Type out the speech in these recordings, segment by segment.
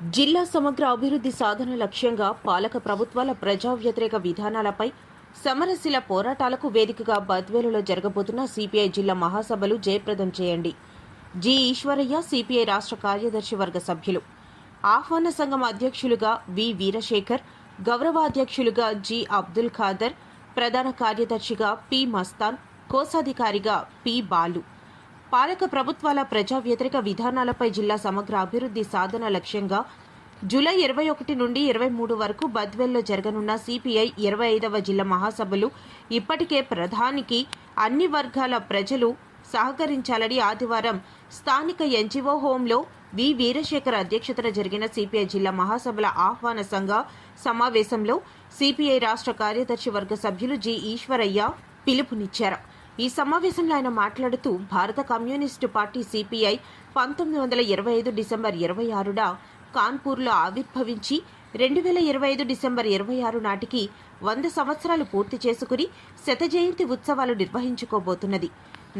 జిల్లా సమగ్ర అభివృద్ధి సాధన లక్ష్యంగా పాలక ప్రభుత్వాల ప్రజా వ్యతిరేక విధానాలపై సమరశీల పోరాటాలకు వేదికగా బద్వేలులో జరగబోతున్న సిపిఐ జిల్లా మహాసభలు జయప్రదం చేయండి. జి. ఈశ్వరయ్య సిపిఐ రాష్ట్ర కార్యదర్శి వర్గ సభ్యులు. ఆహ్వాన సంఘం అధ్యక్షులుగా వి. వీరశేఖర్ గౌరవాధ్యక్షులుగా జి. అబ్దుల్ ఖాదర్ ప్రధాన కార్యదర్శిగా పి. మస్తాన్ కోశాధికారిగా పి. బాలు. పాలక ప్రభుత్వాల ప్రజా వ్యతిరేక విధానాలపై జిల్లా సమగ్ర అభివృద్ధి సాధన లక్ష్యంగా జూలై ఇరవై ఒకటి నుండి ఇరవై మూడు వరకు బద్వేల్లో జరగనున్న సిపిఐ ఇరవై ఐదవ జిల్లా మహాసభలు ఇప్పటికే ప్రధానికి అన్ని వర్గాల ప్రజలు సహకరించాలని ఆదివారం స్థానిక ఎన్జిఓ హోంలో వి వీరశేఖర్ అధ్యక్షతన జరిగిన సిపిఐ జిల్లా మహాసభల ఆహ్వాన సంఘ సమావేశంలో సిపిఐ రాష్ట్ర కార్యదర్శి వర్గ సభ్యులు జి ఈశ్వరయ్య పిలుపునిచ్చారు. ఈ సమావేశంలో ఆయన మాట్లాడుతూ భారత కమ్యూనిస్టు పార్టీ సిపిఐ పంతొమ్మిది వందల ఇరవై ఐదు డిసెంబర్ ఇరవై ఆరున కాన్పూర్లో ఆవిర్భవించి రెండు వేల ఇరవై ఐదు డిసెంబర్ ఇరవై ఆరు నాటికి వంద సంవత్సరాలు పూర్తి చేసుకుని శత జయంతి ఉత్సవాలు నిర్వహించుకోబోతున్నది.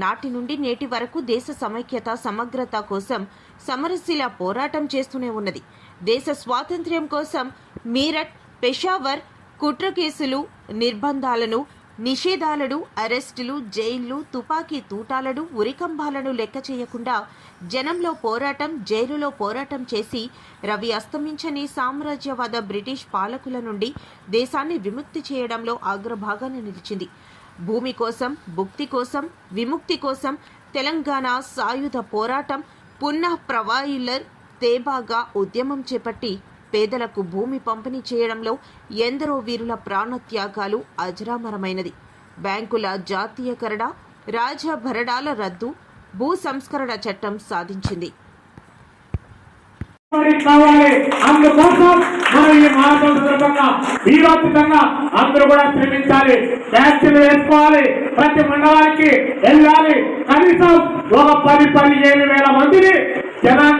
నాటి నుండి నేటి వరకు దేశ సమైక్యత సమగ్రత కోసం సమరశీల పోరాటం చేస్తూనే ఉన్నది. దేశ స్వాతంత్ర్యం కోసం మీరట్ పెషావర్ కుట్ర కేసులు నిర్బంధాలను నిషేధాలను అరెస్టులు జైళ్ళు తుపాకీ తూటాలను ఉరికంబాలను లెక్క చేయకుండా జనంలో పోరాటం జైలులో పోరాటం చేసి రవి అస్తమించని సామ్రాజ్యవాద బ్రిటిష్ పాలకుల నుండి దేశాన్ని విముక్తి చేయడంలో అగ్రభాగాన నిలిచింది. భూమి కోసం భుక్తి కోసం విముక్తి కోసం తెలంగాణ సాయుధ పోరాటం పునః ప్రవాయిలర్ తేబాగా ఉద్యమం చేపట్టి పేదలకు భూమి పంపిణీ చేయడంలో ఎందరో వీరుల ప్రాణత్యాగాలు అజరామరమైనది. బ్యాంకుల జాతీయకరణ రాజభరణాల రద్దు భూ సంస్కరణ చట్టం సాధించింది. అందుకోసం మనం ఈ మహాత్మ సందర్భంగా వీరోచితంగా అందరూ కూడా శ్రమించాలి. వ్యాక్సిన్ వేసుకోవాలి. ప్రతి మండలానికి వెళ్ళాలి. కనీసం ఒక పది పదిహేను వేల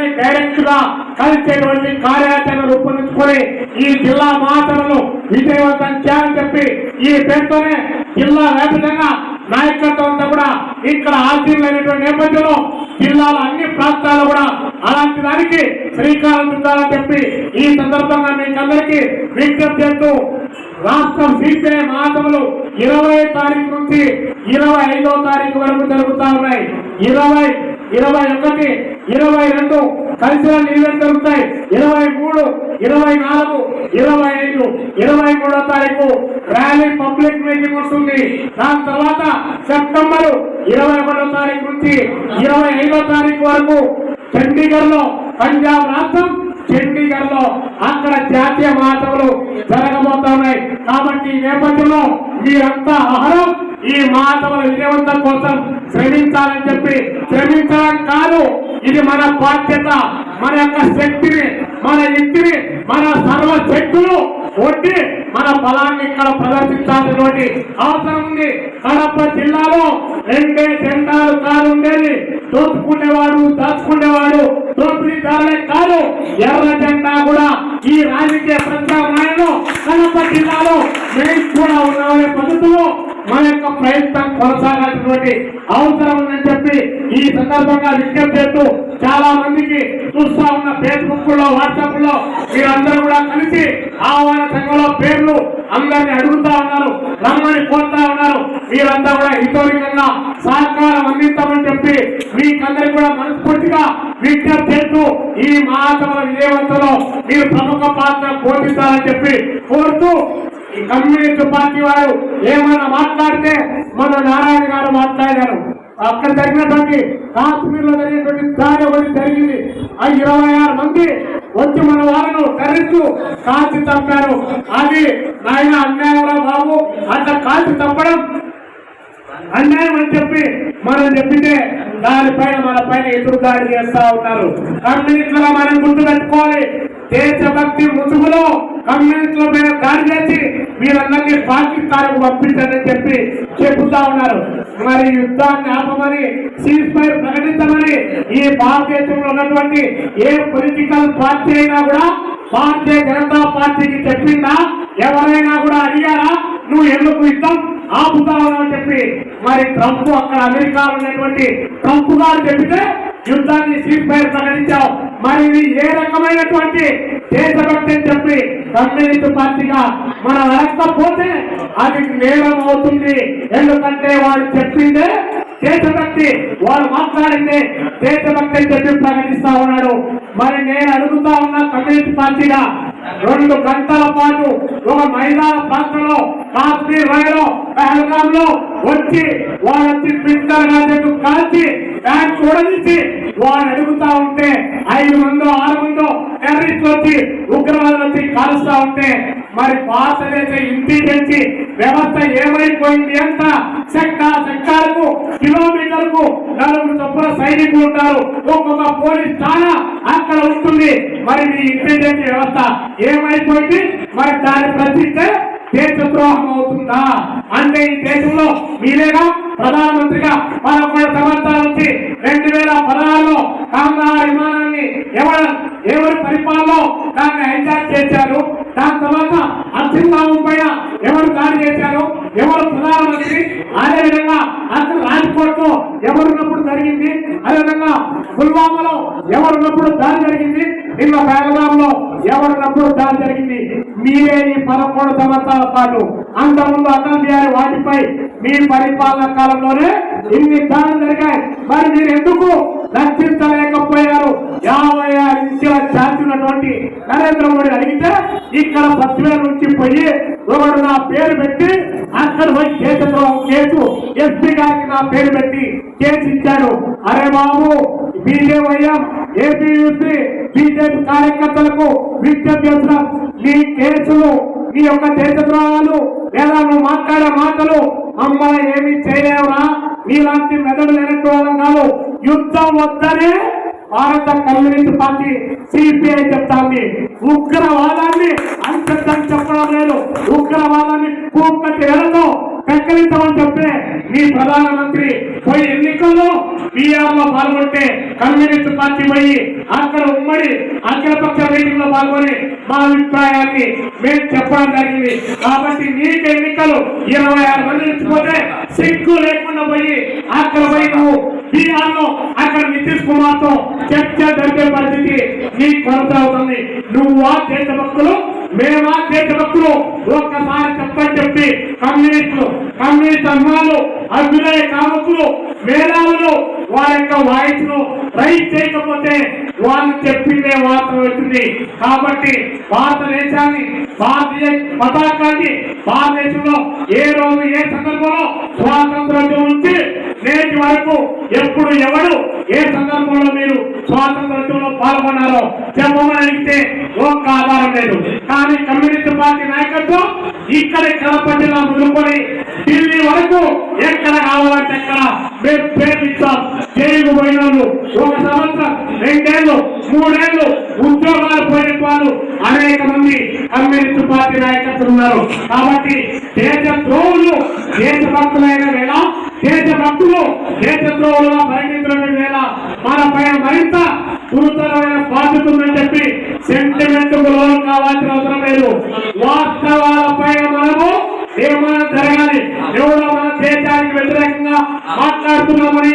మందిని డైరెక్ట్గా కలిసేటువంటి కార్యాచరణ రూపొందించుకొని ఈ జిల్లా మహాసభను విజయవంతం చేయాలని చెప్పి ఈ పేరుతోనే జిల్లా వ్యాప్తంగా నాయకత్వం అంతా కూడా ఇక్కడ ఆశీర్లైనటువంటి నేపథ్యంలో జిల్లాలో అన్ని ప్రాంతాల్లో కూడా అలాంటి దానికి శ్రీకారం చుట్టాలని చెప్పి ఈ సందర్భంగా మీకు అందరికీ విజ్ఞప్తి చేస్తూ రాష్ట్రం సిపిఐ మహాసభలు ఇరవై తారీఖు నుంచి ఇరవై ఐదో తారీఖు వరకు జరుగుతా ఉన్నాయి. ఇరవై ఇరవై ఒకటి ఇరవై రెండు కల్చరల్ ఈవెంట్ జరుగుతాయి ఇరవై మూడు ఇరవై నాలుగు ఇరవై ఐదు ఇరవై మూడో తారీఖు ర్యాలీ పబ్లిక్ మీటింగ్ ఉంటుంది దాని తర్వాత సెప్టెంబర్ ఇరవై ఒకటో తారీఖు నుంచి ఇరవై ఐదో తారీఖు వరకు చండీగఢ్లో పంజాబ్ రాష్ట్రం చండీగఢ్లో అక్కడ జాతీయ మహాసభలు జరగబోతా ఉన్నాయి. కాబట్టి ఈ నేపథ్యంలో మీరంతా ఆహారం ఈ మహాసభల విజయవంతం కోసం శ్రమించాలని చెప్పి శ్రమించడం కాదు. ఇది మన బాధ్యత మన యొక్క శక్తిని మన ఇంటిని మన సర్వ శక్తులు ఒడ్డి మన బలాన్ని ఇక్కడ ప్రదర్శించాల్సినటువంటి అవసరం ఉంది. కడప జిల్లాలో రెండే జెండాలు కాదు ఉండేది దోచుకునేవాడు దాచుకునేవాడు దోపిడీదారులే కాదు. ఎర్ర జెండా కూడా ఈ రాజకీయ ప్రజామాయంలో కడప జిల్లాలో మేము కూడా ఉన్నామనే పద్ధతిలో యొక్క ప్రయత్నం కొనసాగాల్సినటువంటి అవసరం ఉందని చెప్పి ఈ సందర్భంగా విజ్ఞప్తి చేస్తూ చాలా మందికి చూస్తా ఉన్న ఫేస్బుక్లో వాట్సాప్లో మీరందరూ కూడా కలిసి ఆహ్వాన సంఘంలో పేర్లు అందరిని అడుగుతా ఉన్నారు రమ్మని కోరుతా ఉన్నారు. మీరంతా కూడా హితోరికంగా సహకారం అందిస్తామని చెప్పి మీకందరికి కూడా మనస్ఫూర్తిగా విజ్ఞప్తి చేస్తూ ఈ మహాసభల విజయవంతంలో మీరు ప్రముఖ పాత్ర పోషిస్తారని చెప్పి కోరుతూ ఈ కమ్యూనిస్ట్ పార్టీ వారు ఏమన్నా మాట్లాడితే మన నారాయణ గారు మాట్లాడారు. అక్కడ జరిగినటువంటి కాశ్మీర్లో జరిగినటువంటి దాడి ఒకటి జరిగింది. ఆ ఇరవై ఆరు మంది వచ్చి మన వాళ్ళను తెరచు కాల్చి తప్పారు. అది నాయన అన్యాయంలో బాబు? అట్లా కాల్చి తప్పడం అన్యాయం అని చెప్పి మనం చెప్పితే దానిపైన మన పైన ఎదురు దాడి చేస్తా ఉన్నారు. కమ్యూనిస్టులుగా మనం గుర్తు పెట్టుకోవాలి. దేశభక్తి ముసుగులో కమ్యూనిస్టుల మీద దాడి చేసి మీరందరినీ పాకిస్తాన్కు పంపించని చెప్పి చెబుతా ఉన్నారు. మరి యుద్ధాన్ని ఆపమని సీజ్ ఫైర్ ప్రకటించమని ఈ భారతదేశంలో ఉన్నటువంటి ఏ పొలిటికల్ పార్టీ అయినా కూడా భారతీయ జనతా పార్టీకి చెప్పిందా? ఎవరైనా కూడా అడిగారా? నువ్వు ఎందుకు యుద్ధం ఆపుతావు అని చెప్పి. మరి ట్రంప్ అక్కడ అమెరికాలో ఉన్నటువంటి ట్రంప్ గారు చెబితే యుద్ధాన్ని సీజ్ ఫైర్ ప్రకటించావు మరి ఇది ఏ రకమైనటువంటి దేశభక్తి అని చెప్పి కమ్యూనిస్ట్ పార్టీగా మనం వెళ్ళకపోతే అది నేరం అవుతుంది. ఎందుకంటే వాళ్ళు చెప్పిందే దేశభక్తి. వాళ్ళు మాట్లాడితే దేశభక్తి అని చెప్పి ప్రకటిస్తా ఉన్నాడు. మరి నేను అడుగుతా ఉన్న కమ్యూనిస్ట్ పార్టీగా. రెండు గంటల పాటు ఒక మైదాన ప్రాంతంలో కాశ్మీర్ రైలో పహల్గామ్లో వచ్చి వాళ్ళొచ్చి పిల్లర్ గాజెట్ కాల్చి బ్యాంక్ కూడా వాళ్ళు అడుగుతా ఉంటే ఐదు మందో ఆరు మందో టెర్రరిస్టులు వచ్చి ఉగ్రవాదులు వచ్చి కాలుస్తా ఉంటే మరి భారతదేశ ఇంటెలిజెన్స్ వ్యవస్థ ఏమైపోయింది అంత సెక్టార్ సెక్టార్ కిలోమీటర్కు నలుగురు చొప్పున సైనికులు ఉంటారు. ఒక్కొక్క పోలీస్ స్థానా అక్కడ ఉంటుంది. మరి మీ ఇంటెలిజెన్స్ వ్యవస్థ ఏమైపోయింది? మరి దాన్ని ప్రశ్నిస్తే దేశద్రోహం అవుతుందా? అంటే ఈ దేశంలో మీరేగా? ప్రధానమంత్రిగా? పదకొండు సంవత్సరాల నుంచి రెండు వేల పదహారులో కాందార్ విమానాన్ని ఎవరు ఎవరు పరిపాలనలో దాన్ని హైజాక్ చేశారు? దాని తర్వాత అత్యున్నామం పైన ఎవరు దాడి చేశారు? ఎవరు ప్రధానమంత్రి? అదే విధంగా అసలు రాజ్కోట్లో ఎవరున్నప్పుడు జరిగింది? అదేవిధంగా పుల్వామాలో ఎవరున్నప్పుడు దాడి జరిగింది? నిన్న బెంగళూరులో ఎవరున్నప్పుడు దాడి జరిగింది? మీరే ఈ పదకొండు సంవత్సరాల పాటు అంతకుముందు అటల్ బిహారీ వాటిపై. మీ పరిపాలన కాలంలోనే ఇన్ని దాడులు జరిగాయి. మరి మీరు ఎందుకు రక్షించలేకపోయారు యాభై ఆరు ఇంచుల ఛార్జ్ ఉన్నటువంటి నరేంద్ర మోడీ అడిగితే ఇక్కడ పదివేల నుంచి పోయి ఒకడు నా పేరు పెట్టి అక్కడ పోయి కేసులో కేసు ఎస్పీ గారికి నా పేరు పెట్టి కేసు ఇచ్చాడు. అరే బాబు బీజేవైఎం ఏపీ బీజేపీ కార్యకర్తలకు విజ్ఞప్తి చేస్తున్నాం. మీ కేసులు మీ యొక్క దేశద్రోహాలు లేదా నువ్వు మాట్లాడే మాటలు మమ్మల్ని ఏమి చేయలేవురా? మీలాంటి మెదడు లేనట్టు వాళ్ళం కాదు. యుద్ధం వద్దనే భారత కమ్యూనిస్ట్ పార్టీ సిపిఐ చెప్తాంది. ఉగ్రవాదాన్ని అంతం చెప్పడం లేదు. ఉగ్రవాదాన్ని కూకటి ఎడతో ప్రకటించమని చెప్పే మీ ప్రధానమంత్రి. పోయి ఎన్నికల్లో బీఆర్లో పాల్గొంటే కమ్యూనిస్ట్ పార్టీ పోయి అక్కడ ఉమ్మడి అఖిలపక్ష మీటింగ్లో పాల్గొని మా అభిప్రాయాన్ని మేము చెప్పడం జరిగింది. కాబట్టి నీకు ఎన్నికలు ఇరవై ఆరు మంది ఇచ్చిపోతే సిగ్గు లేకుండా పోయి అక్కడ పోయి నువ్వు బీఆర్లో అక్కడ నితీష్ కుమార్తో చర్చ జరిపే పరిస్థితి నీకు కొనసాగుతుంది నువ్వు నువ్వా దేశభక్తులు మేమా దేశభక్తులు ఒక్కసారి చెప్పని చెప్పి కమ్యూనిస్టులు కమ్యూనిస్ట్ అమ్మాలు అభ్యుదయ కామకులు మేధావులు వారి యొక్క వాయిస్ను రైట్ చేయకపోతే వాళ్ళు చెప్పిందే వార్త వచ్చింది. కాబట్టి భారతదేశాన్ని భారతీయ పతాకాన్ని భారతదేశంలో ఏ రోజు ఏ సందర్భంలో స్వాతంత్రం నుంచి నేటి వరకు ఎప్పుడు ఎవడు ఏ సందర్భంలో మీరు స్వాతంత్రంలో పాల్గొన్నారో చెప్పమని అడిగితే ఒక్క ఆధారం లేదు. కానీ కమ్యూనిస్ట్ పార్టీ నాయకత్వం ఇక్కడ కడప జిల్లా మొదలుకొని ఢిల్లీ వరకు ఎక్కడ కావాలంటే ఎక్కడ మేము ప్రేమిస్తాం. జైలు పోయిన ఒక సంవత్సరం రెండేళ్ళు మూడేళ్ళు ఉద్యోగాలు పోయిన వాళ్ళు అనేక మంది కమ్యూనిస్ట్ పార్టీ నాయకత్వం ఉన్నారు. కాబట్టి దేశ ద్రోహులు దేశభక్తులైన వేళ దేశభక్తులు దేశద్రోహులుగా పరిగణించడం వేళ మన పైన మరింత గురుతరమైన బాధ్యత ఉందని చెప్పి సెంటిమెంట్ లోన్ కావాల్సిన అవసరం లేదు. వాస్తవాల పైన మనము ఏమైనా జరగాలి ఎవరో మన దేశానికి వ్యతిరేకంగా మాట్లాడుతున్నామని